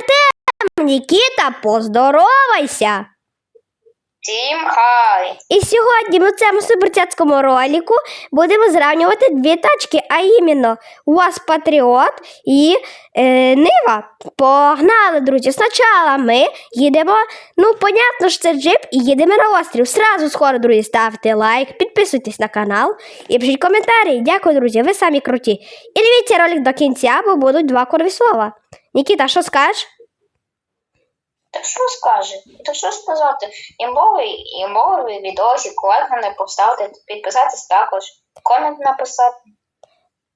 Артем, Нікіта, поздоровайся! Всім хай! І сьогодні ми в цьому суперцяцькому ролику будемо зрівнювати дві тачки, а іменно УАЗ Патріот і е, Нива. Погнали, друзі! Спочатку ми їдемо, ну, понятно, що це джип, і їдемо на острів. Сразу скоро, друзі, ставте лайк, підписуйтесь на канал і пишіть коментарі. Дякую, друзі, ви самі круті. І дивіться ролик до кінця, бо будуть два кодові слова. Нікіта, що скажеш? Так що скаже? Так що сказати? Імбовий, імбовий відосик, лайк мене поставити, підписатись також, комент написати.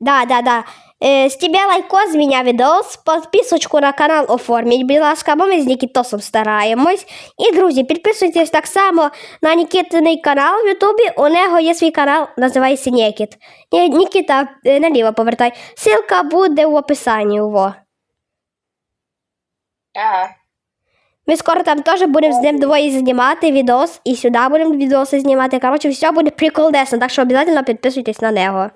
Да, да, да. Е, з тебе лайко, з мене відос, підписочку на канал оформіть, будь ласка, бо ми з Нікітосом стараємось. І, друзі, підписуйтесь так само на Нікітиний канал в Ютубі. У нього є свій канал, називається Нікіт. Ні, Нікіта, е, наліво повертай. Ссылка буде в описанні. Во. Ага. Ми скоро там теж будемо з ним двоє знімати відос, і сюди будемо відоси знімати. Коротше, все буде приколдесно, так що обов'язково підписуйтесь на нього.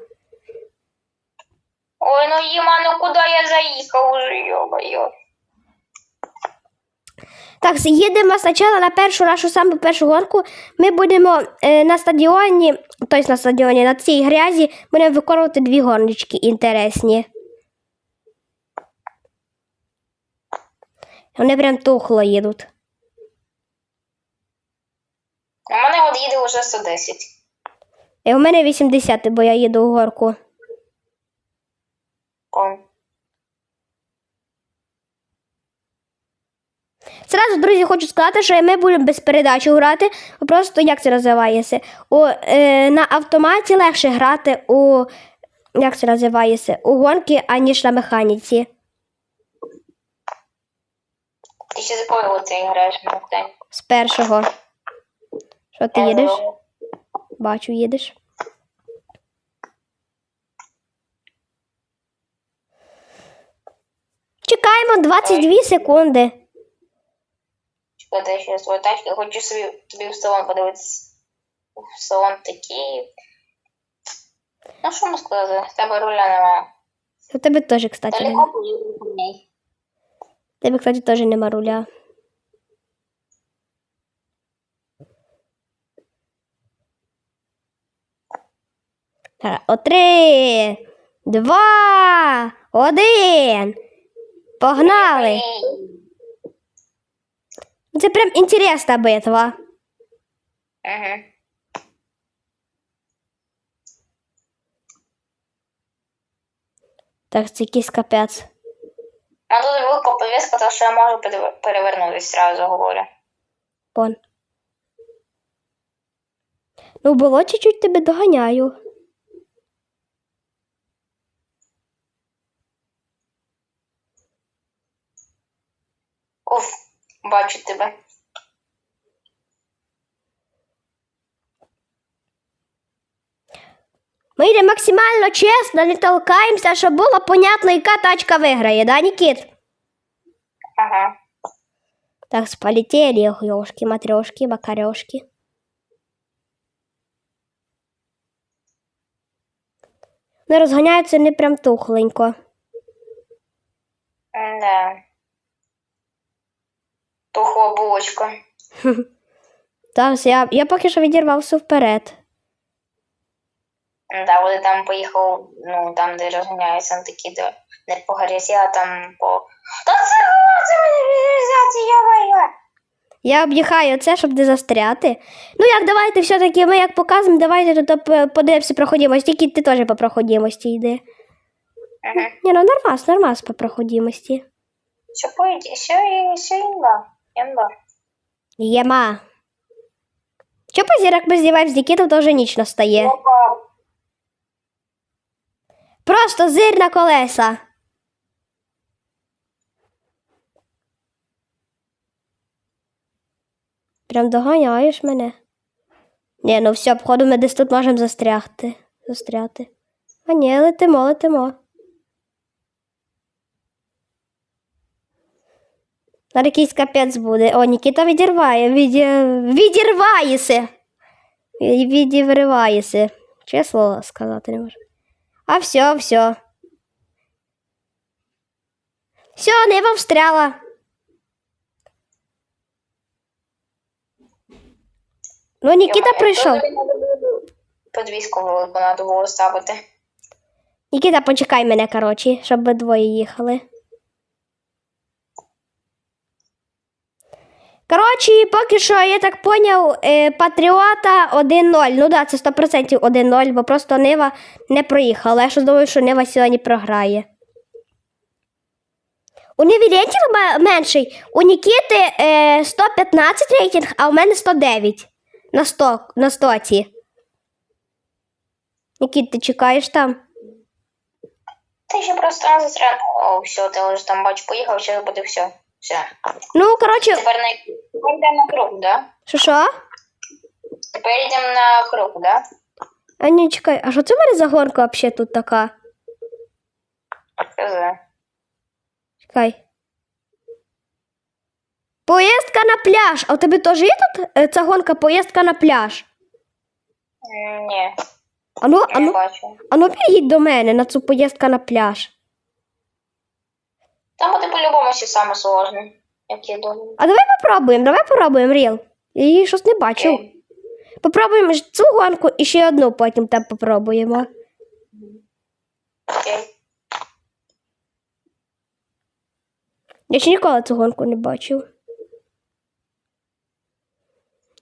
Ой, ну Їма, ну куди я заїхав уже, йо-моє. Так, їдемо спочатку на першу нашу саму першу гонку. Ми будемо е, на стадіоні, тобто на стадіоні, на цій грязі будемо виконувати дві гоночки інтересні. Вони прям тухло їдуть. У мене от їде вже 110. І у мене 80, бо я їду у горку. Пом. Зразу, друзі, хочу сказати, що ми будемо без передачі грати. Просто як це називається? У, е, на автоматі легше грати у. Як це називається? У гонки, аніж на механіці. Ти ще з якої граєш на день? З першого. Що ти їдеш? Бачу, їдеш. Чекаємо 22 секунди. Чекайте, я ще свою тачку. Хочу собі тобі в салон подивитися. В салон такий. Ну, що можу сказати? В тебе руля немає. У тебе теж, кстати. Далеко поїду по ній. У тебе, кстати, теж нема руля. О, три, два, один. Погнали! Це прям інтересна битва. Угу. Так, це якийсь капець. Дуже велика повістка, тому що я можу перев- перевернутися, зразу говорю. Пон. Ну, було чуть-чуть тебе доганяю. Уф, бачу тебе. Ми йдемо максимально чесно, не толкаємося, щоб було понятно, яка тачка виграє, да, Нікіт? Ага. Так, полетели, ёшки, матрешки, макарешки. Не розганяються не прям тухленько. Да. Тухла булочка. Так, я, я поки що відірвався вперед. Да, вони там поїхав, ну, там, де розганяються, такі, де не по грязі, а там по. Та це це мені я. Я об'їхаю це, щоб не застряти. Ну як, давайте все-таки ми як показуємо, давайте тут п- подивимося проходимості, тільки ти теж по проходимості йди. Угу. Ні, ну нормас, нормас по проходимості. Все поїде, все, все імба. Імба. Єма. Чо позірок ми знімаємо з Нікітом, то вже ніч настає. Опа. Просто зир на колеса. Прям доганяєш мене. Ні, ну все, обходу ми десь тут можемо застрягти. Застряти. А ні, летимо, летимо. Зараз якийсь капець буде. О, Нікіта відірває. Віді... Відірваєся. Від- Відівриваєся. Чи слово сказати не можу. А все, все. Все, небо встряло. Ну, Нікіта прийшов. Подвізку велику було ставити. Нікіта, почекай мене, коротше, щоб ви двоє їхали. Коротше, поки що, я так поняв, е, Патріота 1-0. Ну да, це 100% 1-0, бо просто Нива не проїхала. Я ж думаю, що Нива сьогодні програє. У Ниві рейтинг менший. У Нікіти е, 115 рейтинг, а у мене 109 на 100, на 100 ці. Нікіт, ти чекаєш там? Ти ще просто. О, все, ти вже там бачу, поїхав, зараз буде все. Все. Ну, коротше, Тепер на тепер йдемо на круг, да? що що? Тепер йдемо на круг, да? А ні, чекай, а що це в мене за гонка взагалі тут така? Скажи. Чекай. Поїздка на пляж. А у тебе теж є тут е, ця гонка поїздка на пляж? Ні, Ану, не ану, бачу. ану під'їдь до мене на цю поїздка на пляж. Там буде по-любому все саме сложне, як я думаю. А давай попробуємо, давай попробуємо, Ріл. Я її щось не бачив. Okay. Попробуємо цю гонку і ще одну потім там попробуємо. Окей. Я ще ніколи цю гонку не бачив.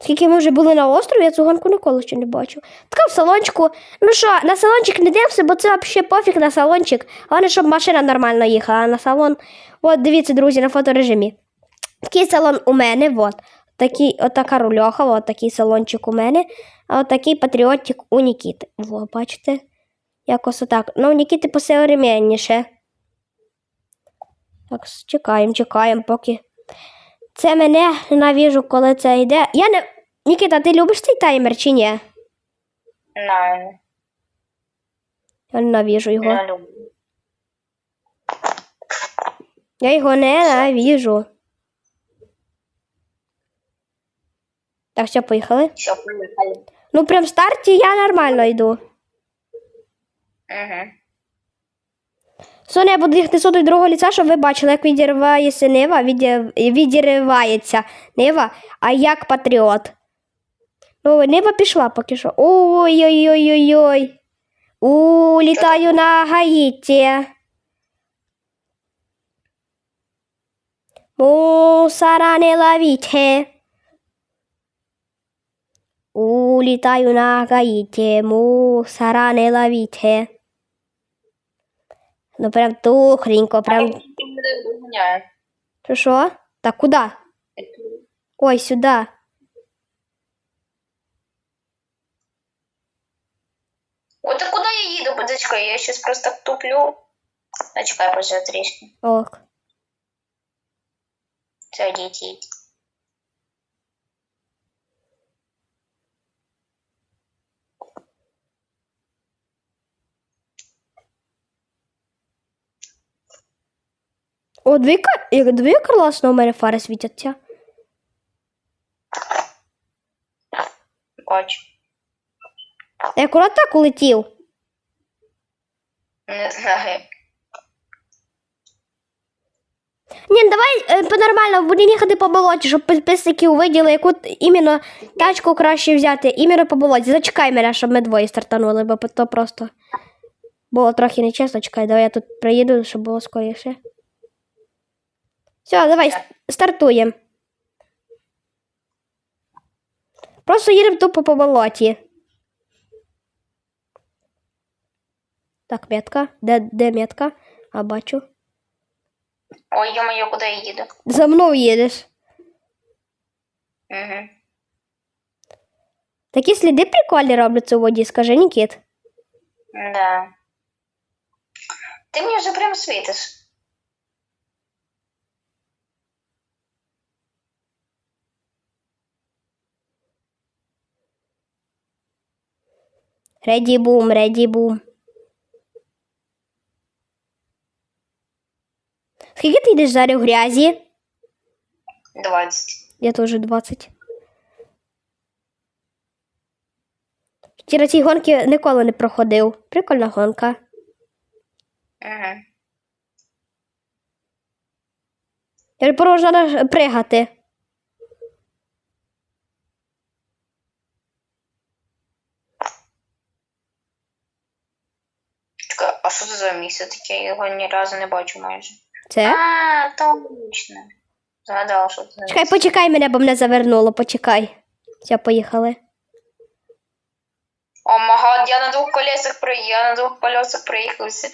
Скільки ми вже були на острові, я цю гонку ніколи ще не бачив. Така в салончику. Ну що, на салончик не дивимося, бо це взагалі пофіг на салончик. Головне, щоб машина нормально їхала, а на салон. От, дивіться, друзі, на фоторежимі. Такий салон у мене, от. Такий, отака рульоха, от такий салончик у мене, а от такий патріотик у Нікіти. Во, бачите? Якось отак. Ну, у Нікіти посовременніше. Так, чекаємо, чекаємо, поки. Це мене ненавіжу, коли це йде. Я не. Нікіта, ти любиш цей таймер чи ні? Не, Я ненавіжу його. не люблю. Я його ненавіжу. Так, все, поїхали. Все, поїхали. Ну, прям в старті я нормально йду. Угу. Соня, я буду їхати сюди другого ліця, щоб ви бачили, як відірвається Нива, відір- Нива, а як патріот. Ну, Нива пішла поки що. Ой-ой-ой-ой-ой. У, літаю на Гаїті. Мусора не ловіть. У, літаю на Гаїті. Мусора не ловіть. Ну, прям тухленько, прям. Доганяю. Що, що? Так, куди? Ой, сюди. От а куди я їду, Подачка? Я щас просто туплю. Зачекай, пожалуй, трішки. Ок. Все, йдіть, їдь. О, дві, як дві класно у мене фари світяться. Бачу. Я акурат так улетів. Не знаю. Ні, ну давай е, по-нормальному будемо їхати по болоті, щоб підписники увиділи, яку т- іменно тачку краще взяти. Іменно по болоті. Зачекай мене, щоб ми двоє стартанули, бо то просто було трохи нечесно. Чекай, давай я тут приїду, щоб було скоріше. Все, давай, стартуємо. Просто їдемо тупо по болоті. Так, метка. Де, де метка? А, бачу. Ой, ё-моё, куди я їду? За мною їдеш. Угу. Такі сліди прикольні робляться у воді, скажи, Нікіт. Да. Ти мені вже прям світиш. Реді бум, реді бум. Скільки ти йдеш зараз у грязі? 20. Я теж 20. Через ці гонки ніколи не проходив. Прикольна гонка. Я тепер можна пригати. Все-таки я його ні разу не бачу майже. Це? А, точно. Згадала, що це. Чекай, почекай мене, бо мене завернуло, почекай. Все, поїхали. О магад, я на двох колесах при... я на двох колесах проїхався.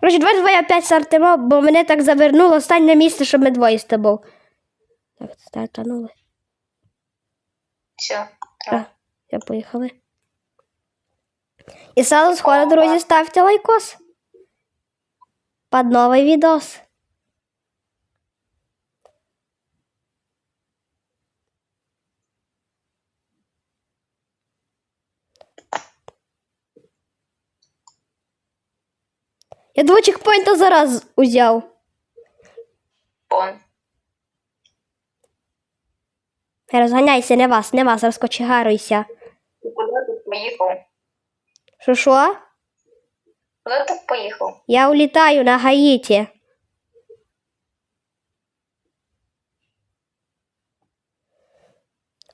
Короче, давай двоє опять стартимо, бо мене так завернуло. Стань на місце, щоб ми двоє з тобою. Так, стартанули. Все. А, все, поїхали. І сразу скоро, друзі, ставте лайкос. Под новий відос. Я два чекпоінта зараз узяв. Пон. Розганяйся, не вас, не вас, розкочегаруйся. Куди ти поїхав? Що що? Куди ти поїхав? Я улітаю на Гаїті.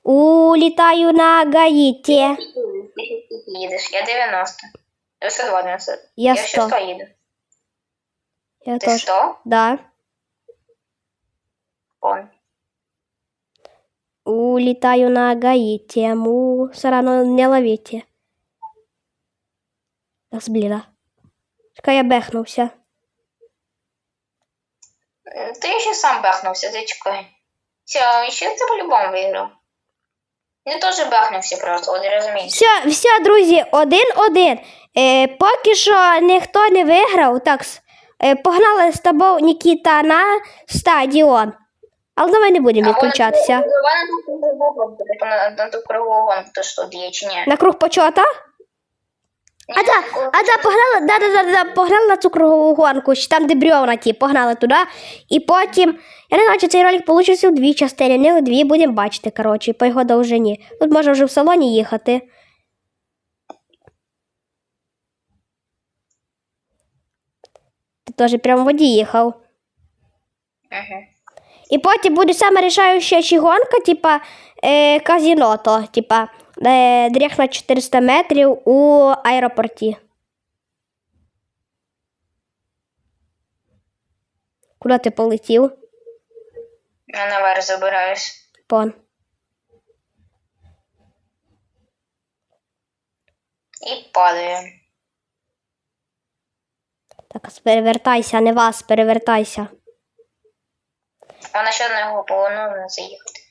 Улітаю на Гаїті. Ти скільки їдеш? Я 90. Я 120. Я ще 100. 100 їду. Я Ти теж. 100? Да. Пон. Улітаю на Гаїті. Мусора ну, не ловіть. Так, збліда. Чекай, я бехнувся. М, Ти ще сам бахнувся, ти чекай. Все, ще ти по-любому виграв. Я теж бахнувся просто, от розумієш. Все, все, друзі, один-один. Е, поки що ніхто не виграв. Так, е, погнали з тобою Нікіта на стадіон. Але давай не будемо відключатися. Давай на ту кругову гонку, то що є чи ні? На круг почота? А да, а да, погнали, да, да, да, да, погнали на цю кругову гонку, чи там де брьовна ті, погнали туди. І потім, я не знаю, чи цей ролик получився у дві частини, не у дві, будемо бачити, коротше, по його довжині. Тут можна вже в салоні їхати. Ти теж прямо в воді їхав. Угу. І потім буде саме рішаюча ще гонка, типа е, казіно, то, типа е, на 400 метрів у аеропорті. Куди ти полетів? Я наверх забираюсь. Пон. І падаю. Так, перевертайся, не вас, перевертайся. А на ще одного полону заїхати.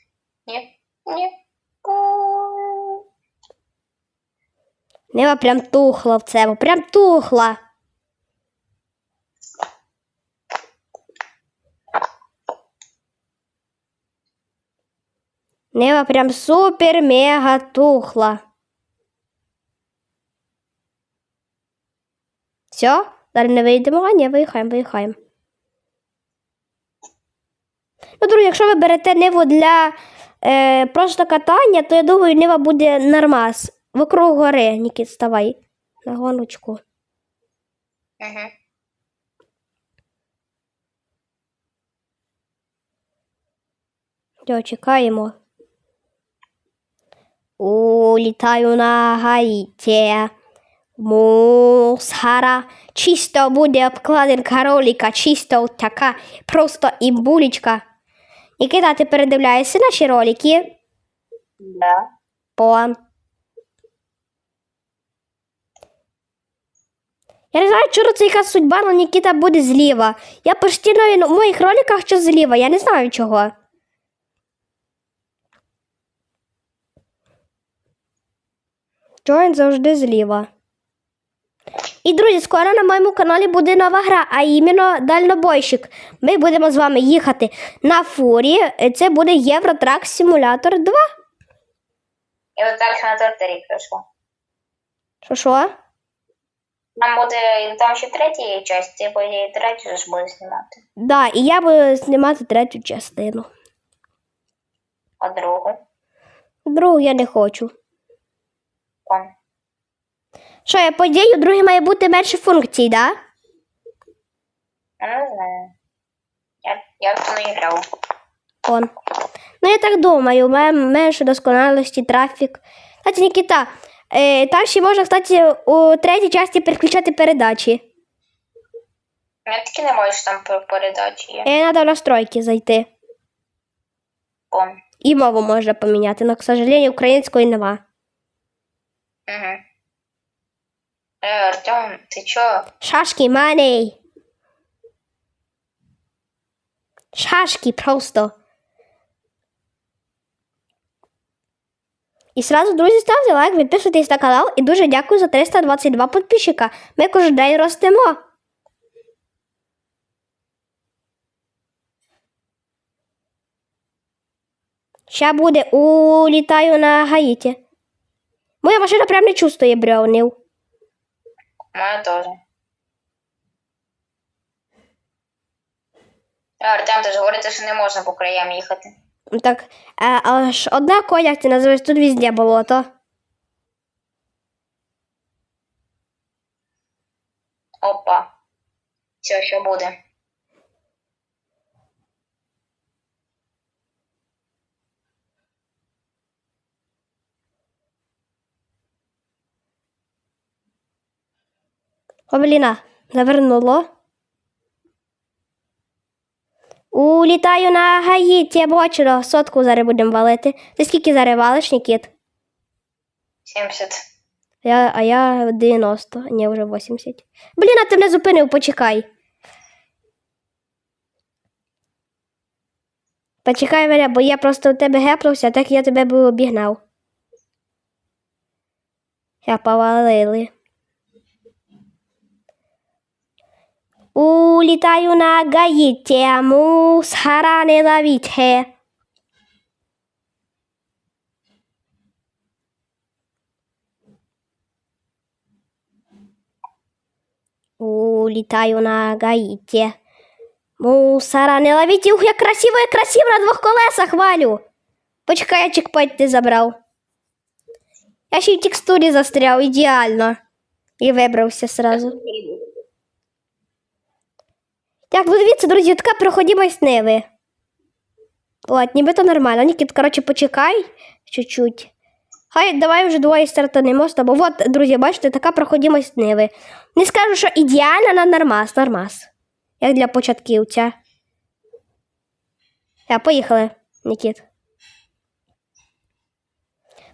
Ні? Ні. Нева прям тухла в цьому, прям тухла. Нева прям супер-мега тухла. Все? Далі не вийдемо, а ні, виїхаємо, виїхаємо. Ну, друзі, якщо ви берете ниву для е, просто катання, то я думаю, нива буде нормас. Вокруг гори, Нікіт, вставай на гоночку. Угу. Все, чекаємо. Улітаю на Гаїті. Мусара. Чисто буде обкладинка ролика, чисто така, просто імбулечка. Нікита, ти передивляєшся наші ролики? Да. План. Я не знаю, чому це яка судьба, але Нікіта буде зліва. Я постійно в моїх роликах що зліва, я не знаю чого. Чого він завжди зліва. І, друзі, скоро на моєму каналі буде нова гра, а іменно дальнобойщик. Ми будемо з вами їхати на фурі. Це буде Євротрак Симулятор 2. І от так на торторі пройшло. Що що? Там буде там ще третя часть, ти по ідеї третю ж буде знімати. Да, і я буду знімати третю частину. А другу. Другу я не хочу. Пон. Що, я по ідеї, другий має бути менше функцій, да? Я не знаю. Я, я в це не грав. Он. Ну, я так думаю, менше досконалості, трафік. Кстати, Нікіта, е, там ще можна, кстати, у третій часті переключати передачі. Я таки не можу там про передачі є. І треба в настройки зайти. Пом. І мову можна поміняти, але, к сожалению, української нема. Угу. Е, Артем, ти чо? Шашки, маней. Шашки просто. І сразу, друзі, ставте лайк, підписуйтесь на канал і дуже дякую за 322 підписчика. Ми кожен день ростемо. Ща буде улітаю на Гаїті. Моя машина прям не чувствує бревнів. Моя теж. Артем, ти ж говорите, що не можна по краям їхати. Так, а, але ж одна коля, як ти називаєш, тут везде болото. Опа. Все, що буде. Овеліна, завернуло. Улітаю на Гаїті, я бачила, сотку зараз будемо валити. Ти скільки зараз валиш, Нікіт? 70. Я, а я 90, ні, вже 80. Блін, а ти мене зупинив, почекай. Почекай мене, бо я просто у тебе гепнувся, так я тебе би обігнав. Я повалили. Улітаю на Гаїті, мусхара не ловіть. Улітаю на Гаїті. Мусора, не ловіть ух, як красиво, як красиво на двох колесах валю. Почекай, я чекпоінт не забрав. Я ще й в текстурі застряв ідеально. І вибрався сразу. Так, ну дивіться, друзі, така проходимость Ниви. От, нібито нормально. Нікіт, коротше, почекай чуть-чуть. Хай давай вже двоє стартанемо з тобою. От, друзі, бачите, така проходимость Ниви. Не скажу, що ідеальна, але нормас, нормас. Як для початківця. Я поїхали, Нікіт.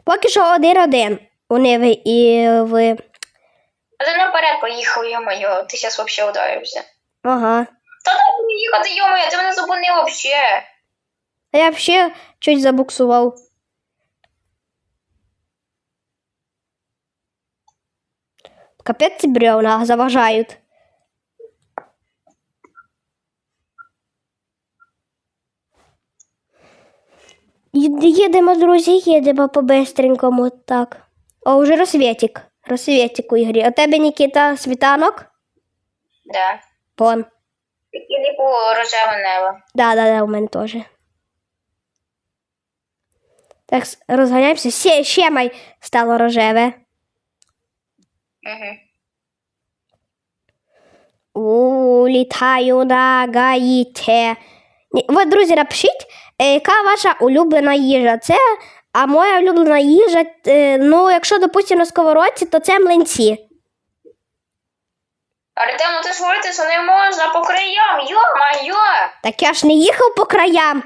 Поки що один-один у Ниви і в. А ти наперед поїхав, йо-моє, ти зараз взагалі ударився. Ага. Та дай мені їхати, йо-моє, ти мене зупинив взагалі. А я взагалі чуть забуксував. Капець ці бревна заважають. Їд- Їдемо, друзі, їдемо по-бистренькому. Так. О, вже розсвітик. Розсвітик у ігрі. У тебе, Нікіта, світанок? Да. Вон. І типу рожеве небо. Да, да, да, у мене теж. Так, розганяємося. Ще, ще май стало рожеве. Угу. Улітаю на Гаїте. Ви, друзі, напишіть, е, яка ваша улюблена їжа. Це, а моя улюблена їжа, е, ну, якщо, допустимо, на сковородці, то це млинці. Артем, ну ти ж говорите, що не можна по краям, йо-моє. Так я ж не їхав по краям.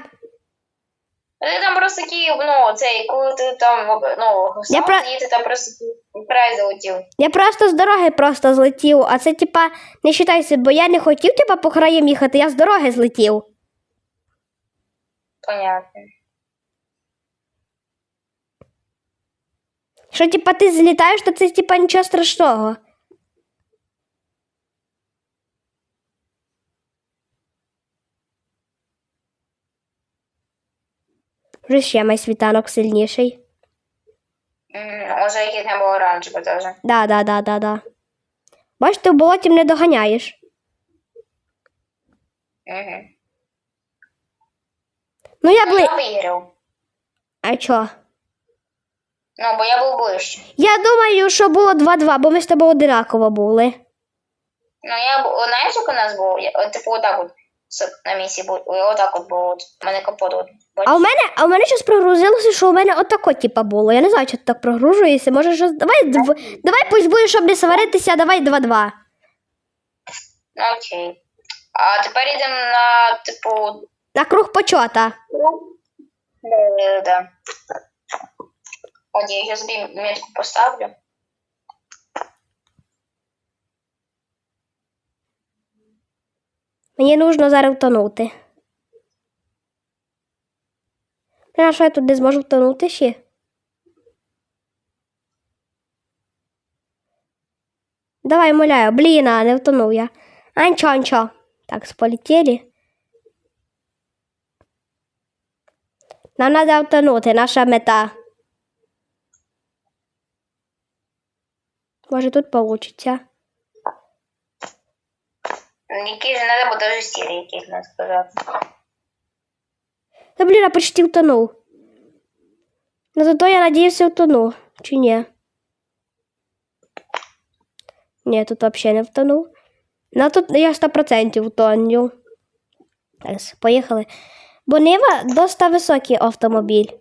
Ти там просто такі, ну, цей, коли ти там, ну, Я сам про- ти там просто край залетів. Я просто з дороги просто злетів, а це, типа, не вважайся, бо я не хотів, типа, по краям їхати, я з дороги злетів. Понятно. Що, типа, ти злітаєш, то це типа нічого страшного. Вже ще май світанок сильніший. М, Може, якийсь не було оранжеве теж. Да, да, да, да, да. Бач, ти в болоті не доганяєш. Угу. Ну я Ну, бли. я виграв. А чо? Ну, бо я був ближче. Я думаю, що було 2-2, бо ми з тобою одинаково були. Ну, я бу- знаєш, як у нас був? Я, типу, отак от на місці був. Отак от було. От. У мене капот от. А у мене, а у мене щось прогрузилося, що у мене отако, типа, було. Я не знаю, чи так прогружується. Може, щось. Давай, дв... давай пусть буде, щоб не сваритися, давай 2-2. Ну, окей. А тепер йдемо на, типу, На круг почота. Е, да. От я зараз метку поставлю. Мені нужно зараз втонути. А що я тут не зможу втонути ще? Давай, моляю. Блін, а не втонув я. А нічого, нічого. Так, полетіли. Нам треба втонути, наша мета. Може тут получиться. Який же треба буде даже сірий якийсь не сказати. Да блин, я почти утонул. Но зато я надеюсь, я утону. Чи не? Не, тут вообще не втонув. Ну тут я 100% утоню. Зараз, поїхали. Бо Нива досить високий автомобіль.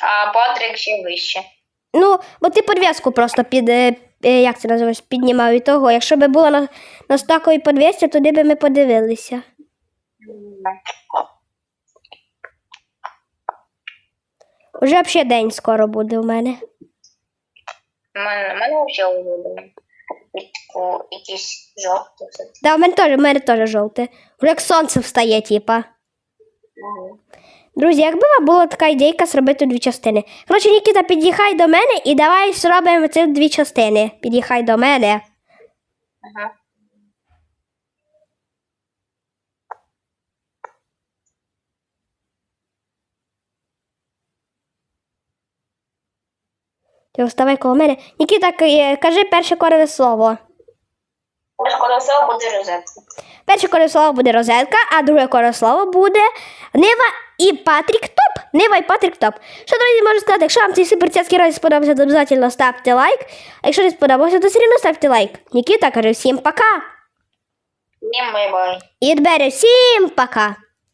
А Патрик ще вище. Ну, бо ти подвіску просто під. Е, Як це називаєш? Піднімав і того. Якщо б було на, на стаковій подвісці, туди би ми подивилися. Уже взагалі день скоро буде у мене. У мене, у мене улюблено. Типу, якісь жовті. Да, у мене теж, у мене теж жовте. Вже як сонце встає, типа. Мгм. Друзі, якби вам була така ідейка зробити дві частини. Коротше, Нікіта, під'їхай до мене і давай зробимо ці дві частини. Під'їхай до мене. Ага. Ти вставай коло мене. Нікіта, е, кажи перше корове слово. Ось колесо буде розетка. Перше корослово буде розетка, а друге корослово буде Нива і Патрік Топ. Нива і Патрік Топ. Що, друзі, можу сказати, якщо вам цей суперцятський ролик сподобався, то обов'язково ставте лайк. А якщо не сподобався, то все одно ставте лайк. Нікіта каже всім пока. Всім бай-бай. І Дбері, всім пока.